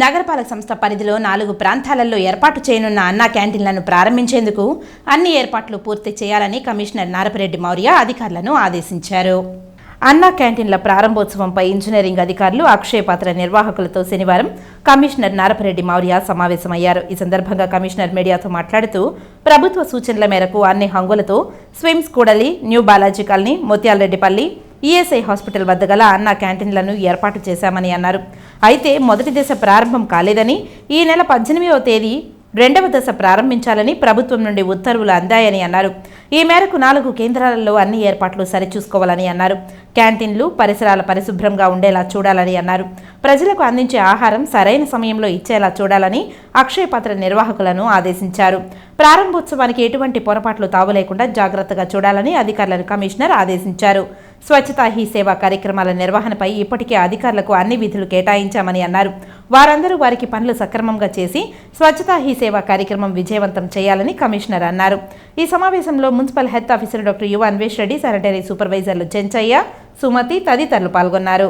నగరపాలక సంస్థ పరిధిలో నాలుగు ప్రాంతాలలో ఏర్పాటు చేయనున్న అన్నా క్యాంటీన్లను ప్రారంభించేందుకు అన్ని ఏర్పాట్లు పూర్తి చేయాలని కమిషనర్ నారపరెడ్డి మౌర్య అధికారులను ఆదేశించారు. అన్నా క్యాంటీన్ల ప్రారంభోత్సవంపై ఇంజనీరింగ్ అధికారులు అక్షయపాత్ర నిర్వాహకులతో శనివారం కమిషనర్ నారపరెడ్డి మౌర్య సమావేశమయ్యారు. ఈ సందర్భంగా కమిషనర్ మీడియాతో మాట్లాడుతూ ప్రభుత్వ సూచనల మేరకు అన్ని హంగులతో స్విమ్స్ కూడలి new Balaji colony Mutyalareddipalli ESI hospital వద్ద గల అన్న క్యాంటీన్లను ఏర్పాటు చేశామని అన్నారు. అయితే మొదటి దశ ప్రారంభం కాలేదని ఈ నెల పద్దెనిమిదవ తేదీ రెండవ దశ ప్రారంభించాలని ప్రభుత్వం నుండి ఉత్తర్వులు అందాయని అన్నారు. ఈ మేరకు నాలుగు కేంద్రాలలో అన్ని ఏర్పాట్లు సరిచూసుకోవాలని అన్నారు. క్యాంటీన్లు పరిసరాల పరిశుభ్రంగా ఉండేలా చూడాలని అన్నారు. ప్రజలకు అందించే ఆహారం సరైన సమయంలో ఇచ్చేలా చూడాలని అక్షయ పాత్ర నిర్వాహకులను ఆదేశించారు. ప్రారంభోత్సవానికి ఎటువంటి పొరపాట్లు తావులేకుండా జాగ్రత్తగా చూడాలని అధికారులను కమిషనర్ ఆదేశించారు. స్వచ్ఛతా హీ సేవా కార్యక్రమాల నిర్వహణపై ఇప్పటికే అధికారులకు అన్ని విధులు కేటాయించామని అన్నారు. వారందరూ వారికి పనులు సక్రమంగా చేసి స్వచ్ఛతా హీ సేవా కార్యక్రమం విజయవంతం చేయాలని కమిషనర్ అన్నారు. ఈ సమావేశంలో municipal health officer doctor Yuva Anvesh Reddy sanitary సూపర్వైజర్లు Chenchaiah Sumathi తదితరులు పాల్గొన్నారు.